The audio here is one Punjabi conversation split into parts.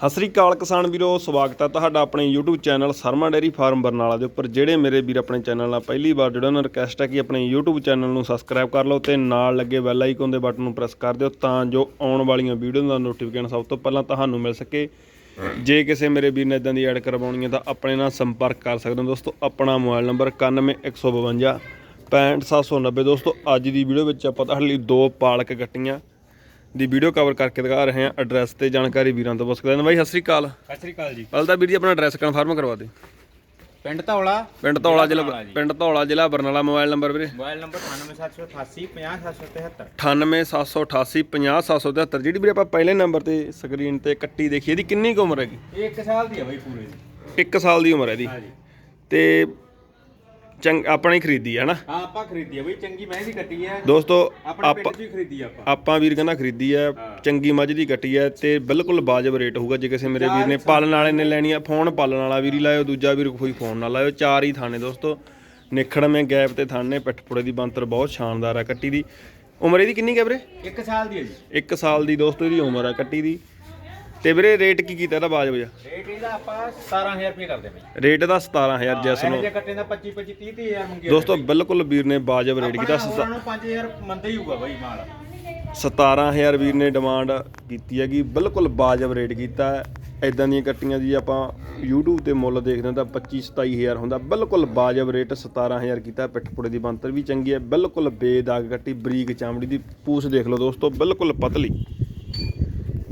ਸਤਿ ਸ੍ਰੀ ਅਕਾਲ ਕਿਸਾਨ ਵੀਰੋ, ਸਵਾਗਤ ਹੈ ਤੁਹਾਡਾ ਆਪਣੇ YouTube channel Sharma dairy farm Barnala ਦੇ ਉੱਪਰ, ਜਿਹੜੇ ਮੇਰੇ ਵੀਰ ਆਪਣੇ ਚੈਨਲ ਨਾਲ ਪਹਿਲੀ ਵਾਰ ਜੁੜੇ ਉਹਨਾਂ ਨੂੰ ਰਿਕਵੈਸਟ ਹੈ ਕਿ ਆਪਣੇ YouTube ਚੈਨਲ ਨੂੰ ਸਬਸਕ੍ਰਾਈਬ ਕਰ ਲਓ ਤੇ ਨਾਲ ਲੱਗੇ ਬੈਲ ਆਈਕਨ ਦੇ ਬਟਨ ਨੂੰ ਪ੍ਰੈਸ ਕਰ ਦਿਓ ਤਾਂ ਜੋ ਆਉਣ ਵਾਲੀਆਂ ਵੀਡੀਓ ਦਾ ਨੋਟੀਫਿਕੇਸ਼ਨ ਸਭ ਤੋਂ ਪਹਿਲਾਂ ਤੁਹਾਨੂੰ ਮਿਲ ਸਕੇ। ਜੇ ਕਿਸੇ ਮੇਰੇ ਵੀਰ ਨੇ ਇਦਾਂ ਦੀ ਐਡ ਕਰਵਾਉਣੀ ਹੈ ਤਾਂ ਆਪਣੇ ਨਾਲ ਸੰਪਰਕ ਕਰ ਸਕਦੇ ਹੋ ਦੋਸਤੋ, ਆਪਣਾ ਮੋਬਾਈਲ ਨੰਬਰ 91152 65790 ਦੋਸਤੋ, ਅੱਜ ਦੀ ਵੀਡੀਓ ਵਿੱਚ ਆਪਾਂ ਤੁਹਾਡੇ ਲਈ ਦੋ ਪਾਲਕ ਗੱਟੀਆਂ ਦੀ ਵੀਡੀਓ ਕਵਰ ਕਰਕੇ ਦਿਖਾ ਰਹੇ ਹਾਂ ਐਡਰੈਸ ਤੇ ਜਾਣਕਾਰੀ ਵੀਰਾਂ ਤੋਂ। ਪੁੱਛ ਸਕਦੇ ਨੇ ਬਾਈ ਸਤਿ ਸ੍ਰੀ ਅਕਾਲ। ਸਤਿ ਸ੍ਰੀ ਅਕਾਲ ਜੀ। ਪਹਿਲਾਂ ਤਾਂ ਵੀਰ ਜੀ ਆਪਣਾ ਐਡਰੈਸ ਕਨਫਰਮ ਕਰਵਾ ਦੇ। ਪਿੰਡ ਧੌਲਾ। ਪਿੰਡ ਧੌਲਾ ਜ਼ਿਲ੍ਹਾ। ਪਿੰਡ ਧੌਲਾ ਜ਼ਿਲ੍ਹਾ ਬਰਨਾਲਾ ਮੋਬਾਈਲ ਨੰਬਰ ਵੀਰੇ। ਮੋਬਾਈਲ ਨੰਬਰ 98788 50773 98788 50773 ਜਿਹੜੀ ਵੀਰੇ ਆਪਾਂ ਪਹਿਲੇ ਨੰਬਰ ਤੇ ਸਕਰੀਨ ਤੇ ਕੱਟੀ ਦੇਖੀ ਇਹਦੀ ਕਿੰਨੀ ਕੁ ਉਮਰ ਹੈਗੀ? ਇਹ 1 ਸਾਲ ਦੀ ਹੈ ਬਈ ਪੂਰੇ ਦੀ। 1 ਸਾਲ ਦੀ ਉਮਰ ਹੈ ਇਹਦੀ। ਤੇ ਚੰਗ ਆਪਣੀ ਖਰੀਦੀ ਹੈ ਨਾ ਹਾਂ ਆਪਾਂ ਖਰੀਦੀ ਹੈ ਬਈ ਚੰਗੀ ਮਹਿੰਗੀ ਕੱਟੀ ਹੈ ਦੋਸਤੋ ਆਪਣੇ ਆਪਾਂ 'ਚ ਹੀ ਖਰੀਦੀ ਆ ਆਪਾਂ। ਆਪਾਂ ਵੀਰ ਕਹਿੰਦਾ ਖਰੀਦੀ ਹੈ। ਚੰਗੀ ਮੱਝ ਦੀ ਕੱਟੀ ਹੈ ਤੇ ਬਿਲਕੁਲ ਵਾਜਬ ਰੇਟ ਹੋਊਗਾ ਜੇ ਕਿਸੇ ਮੇਰੇ ਵੀਰ ਨੇ ਪਾਲਣ ਵਾਲੇ ਨੇ ਲੈਣੀ ਆ ਫੋਨ ਪਾਲਣ ਵਾਲਾ ਵੀਰ ਹੀ ਲਾਇਓ ਦੂਜਾ ਵੀਰ ਕੋਈ ਫੋਨ ਨਾ ਲਾਇਓ ਚਾਰ ਹੀ ਥਾਣੇ ਦੋਸਤੋ। ਨਿਖੜਵੇਂ ਗੈਪ ਤੇ ਥਾਣੇ ਪਿੱਠਪੁੜੇ ਦੀ ਬੰਤਰ ਬਹੁਤ ਸ਼ਾਨਦਾਰ ਹੈ ਕੱਟੀ ਦੀ। ਉਮਰ ਇਹਦੀ ਕਿੰਨੀ ਕੁ ਹੈ ਵੀਰੇ? 1 ਸਾਲ ਦੀ ਹੈ ਜੀ। 1 ਸਾਲ ਦੀ ਦੋਸਤੋ ਇਹਦੀ ਉਮਰ ਹੈ ਕੱਟੀ ਦੀ। ਤੇ ਵੀਰੇ ਰੇਟ ਕੀ ਕੀਤਾ ਇਹਦਾ ਵਾਜਬ ਜਿਹਾ ਰੇਟ ਇਹਦਾ ਆਪਾਂ 17000 ਰੁਪਏ ਕਰਦੇ ਬਈ ਰੇਟ ਦਾ 17000 ਜਿਸ ਨੂੰ। ਜੇ ਕੱਟੇ ਦਾ 25 25 30 30000 ਮੰਗੇ ਦੋਸਤੋ ਬਿਲਕੁਲ ਵੀਰ ਨੇ ਵਾਜਬ ਰੇਟ ਕੀਤਾ। ਹੋਰਾਂ ਨੂੰ 5000 ਮੰਦਾ ਹੀ ਹੋਊਗਾ ਬਈ ਮਾਲ। 17000 ਵੀਰ ਨੇ ਡਿਮਾਂਡ ਕੀਤੀ ਹੈਗੀ। ਬਿਲਕੁਲ ਵਾਜਬ ਰੇਟ ਕੀਤਾ। ਇਦਾਂ ਦੀਆਂ ਕੱਟੀਆਂ ਦੀ ਆਪਾਂ YouTube ਤੇ ਮੁੱਲ ਦੇਖਦੇ ਹਾਂ ਤਾਂ 25 27000 ਹੁੰਦਾ। ਬਿਲਕੁਲ ਵਾਜਬ ਰੇਟ 17000 ਕੀਤਾ। ਪਿੱਠਪੁੜੇ ਦੀ ਬੰਤਰ ਵੀ ਚੰਗੀ ਹੈ। ਬਿਲਕੁਲ ਬੇਦਾਗ ਕੱਟੀ। ਬਰੀਕ ਚਾਮੜੀ ਦੀ। ਪੂਛ ਦੇਖ ਲਓ ਦੋਸਤੋ ਬਿਲਕੁਲ ਪਤਲੀ।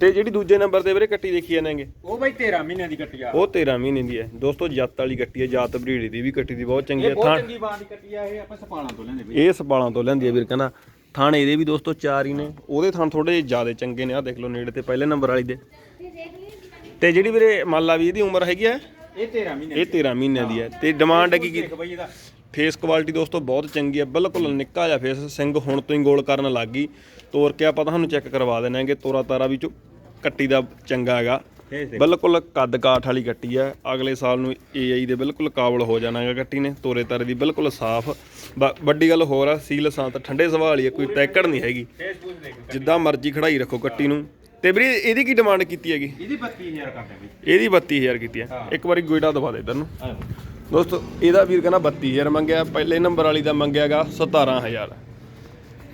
ਤੇ ਜਿਹੜੀ ਦੂਜੇ ਨੰਬਰ ਤੇ ਵੀਰੇ ਕੱਟੀ ਦੇਖੀ ਜਾਂਦੇ ਉਹ ਬਈ 13 ਮਹੀਨਿਆਂ ਦੀ ਕੱਟੀ ਆ। ਉਹ 13 ਮਹੀਨੇ ਦੀ ਹੈ। ਦੋਸਤੋ ਜੱਤ ਵਾਲੀ ਕੱਟੀ ਹੈ। ਜਾਤ ਬਰੀੜੀ ਦੀ ਵੀ ਕੱਟੀ ਦੀ ਬਹੁਤ ਚੰਗੀ ਇਹ ਹੈ ਬਹੁਤ ਥਾਂ ਚੰਗੀ ਦੀ ਕੱਟੀ ਆ ਇਹ ਆਪਾਂ ਸਪਾਲਾਂ ਤੋਂ ਲੈਂਦੇ ਬਈ ਇਹ ਸਪਾਲਾਂ ਤੋਂ ਲੈਂਦੀ ਹੈ ਵੀਰ ਕਹਿੰਦਾ ਥਾਣੇ ਇਹਦੇ ਵੀ ਦੋਸਤੋ ਚਾਰ ਹੀ ਨੇ। ਉਹਦੇ ਥਾਂ ਥੋੜੇ ਜ਼ਿਆਦਾ ਚੰਗੇ ਨੇ। ਆ ਦੇਖ ਲਓ ਨੇੜੇ ਤੇ ਪਹਿਲੇ ਨੰਬਰ ਵਾਲੀ ਦੇ। ਤੇ ਜਿਹੜੀ ਵੀਰੇ ਮੰਨ ਲਾ ਵੀ ਇਹਦੀ ਉਮਰ ਹੈਗੀ ਹੈ? ਇਹ 13 ਮਹੀਨੇ ਇਹ 13 ਮਹੀਨਿਆਂ ਦੀ ਹੈ। ਤੇ ਡਿਮਾਂਡ ਹੈਗੀ ਕੀ? ਦੇਖ ਬਈ ਇਹਦਾ। ਫੇਸ ਕੁਆਲਿਟੀ ਦੋਸਤੋ ਬਹੁਤ ਚੰਗੀ ਹੈ ਬਿਲਕੁਲ ਨਿੱਕਾ ਜਿਹਾ ਫੇਸ ਸਿੰਘ ਹੁਣ ਤੋਂ ਹੀ ਗੋਲ ਕਰਨ ਲੱਗ ਗਈ। ਤੋਰ ਕੇ ਆਪਾਂ ਤੁਹਾਨੂੰ ਚੈੱਕ ਕਰਵਾ ਦੇਣਾਂਗੇ ਤੋਰਾ ਤਾਰਾ ਵੀ ਕੱਟੀ ਦਾ ਚੰਗਾ ਹੈਗਾ। ਬਿਲਕੁਲ ਕੱਦ ਕਾਠ ਵਾਲੀ ਕੱਟੀ ਹੈ ਅਗਲੇ ਸਾਲ ਨੂੰ ਏਆਈ ਦੇ ਬਿਲਕੁਲ ਕਾਬਲ ਹੋ ਜਾਣਾ ਹੈਗਾ ਕੱਟੀ ਨੇ ਤੋਰੇ ਤਾਰੇ ਦੀ ਬਿਲਕੁਲ ਸਾਫ਼। ਵੱਡੀ ਗੱਲ ਹੋਰ ਆ ਸੀਲ ਸਾਂਤ ਠੰਡੇ ਸੁਭਾਅ ਵਾਲੀ ਹੈ ਕੋਈ ਟੈਕੜ ਨਹੀਂ ਹੈਗੀ। ਜਿੱਦਾਂ ਮਰਜ਼ੀ ਖੜਾਈ ਰੱਖੋ ਕੱਟੀ ਨੂੰ। ਤੇ ਵੀਰੇ ਇਹਦੀ ਕੀ ਡਿਮਾਂਡ ਕੀਤੀ ਹੈਗੀ? ਇਹਦੀ 32000 ਕਰਦੇ ਇਹਦੀ 32000 ਕੀਤੀ ਹੈ। ਇੱਕ ਵਾਰੀ ਗੋਇਡਾ ਦਵਾ ਦੇ ਇਧਰ ਨੂੰ। ਦੋਸਤੋ, ਇਹਦਾ ਵੀਰ ਕਹਿੰਦਾ 32000 ਮੰਗਿਆ, ਪਹਿਲੇ ਨੰਬਰ ਵਾਲੀ ਦਾ ਮੰਗਿਆਗਾ 17000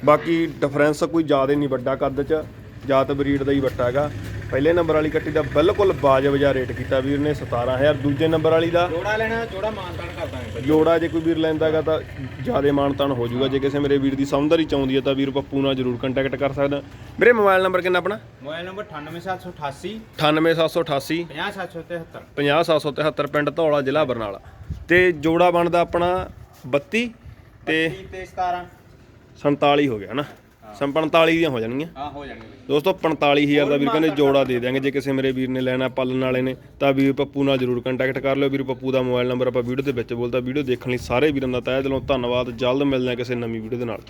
ਬਾਕੀ ਡਿਫਰੈਂਸ ਕੋਈ ਜ਼ਿਆਦਾ ਨਹੀਂ ਵੱਡਾ ਕੱਦ ਚ ਜਾਤ ਬਰੀਡ ਦਾ ਹੀ ਵੱਟਾ ਹੈਗਾ ਪਹਿਲੇ ਨੰਬਰ ਵਾਲੀ ਕੱਟੀ ਦਾ ਬਿਲਕੁਲ ਬਾਜਬ ਜਿਹਾ ਰੇਟ ਕੀਤਾ ਵੀਰ ਨੇ 17000 ਦੂਜੇ ਨੰਬਰ ਵਾਲੀ ਦਾ ਜੋੜਾ ਲੈਣਾ ਜੋੜਾ ਮਾਨਤਾਨ ਕਰਦਾ ਹੈ ਜੋੜਾ ਜੇ ਕੋਈ ਵੀਰ ਲੈਂਦਾਗਾ ਤਾਂ ਜਿਆਦੇ ਮਾਨਤਾਨ ਹੋ ਜਾਊਗਾ। ਜੇ ਕਿਸੇ ਮੇਰੇ ਵੀਰ ਦੀ ਸਮਝਦਾਰੀ ਚਾਹੁੰਦੀ ਹੈ ਤਾਂ ਵੀਰ ਪੱਪੂ ਨਾਲ ਜ਼ਰੂਰ ਕੰਟੈਕਟ ਕਰ ਸਕਦਾ। ਵੀਰੇ ਮੋਬਾਈਲ ਨੰਬਰ ਕਿੰਨਾ ਆਪਣਾ? ਮੋਬਾਈਲ ਨੰਬਰ 98788 98788 50773 50773 ਪਿੰਡ ਧੌਲਾ ਜ਼ਿਲ੍ਹਾ ਬਰਨਾਲਾ। ਤੇ ਜੋੜਾ ਬਣਦਾ ਆਪਣਾ 32 ਤੇ ਤੇ 17 47 ਹੋ ਗਿਆ ਨਾ। 47 ਦੀਆਂ ਹੋ ਜਾਣਗੀਆਂ। ਹਾਂ ਹੋ ਜਾਣਗੇ ਬਈ। ਦੋਸਤੋ 45000 ਦਾ ਵੀਰ ਕਹਿੰਦੇ ਜੋੜਾ ਦੇ ਦਿਆਂਗੇ। ਜੇ ਕਿਸੇ ਮੇਰੇ ਵੀਰ ਨੇ ਲੈਣਾ ਪਾਲਣ ਵਾਲੇ ਨੇ ਤਾਂ ਵੀਰ ਪੱਪੂ ਨਾਲ ਜਰੂਰ ਕੰਟੈਕਟ ਕਰ ਲਿਓ। ਵੀਰ ਪੱਪੂ ਦਾ ਮੋਬਾਈਲ ਨੰਬਰ ਆਪਾਂ ਵੀਡੀਓ ਦੇ ਵਿੱਚ ਬੋਲਦਾ ਵੀਡੀਓ ਦੇਖਣ ਲਈ ਸਾਰੇ ਵੀਰਾਂ ਦਾ ਤਹਿ ਦਿਲੋਂ ਧੰਨਵਾਦ। ਜਲਦ ਮਿਲਦੇ ਹਾਂ ਕਿਸੇ ਨਵੀਂ ਵੀਡੀਓ ਦੇ ਨਾਲ।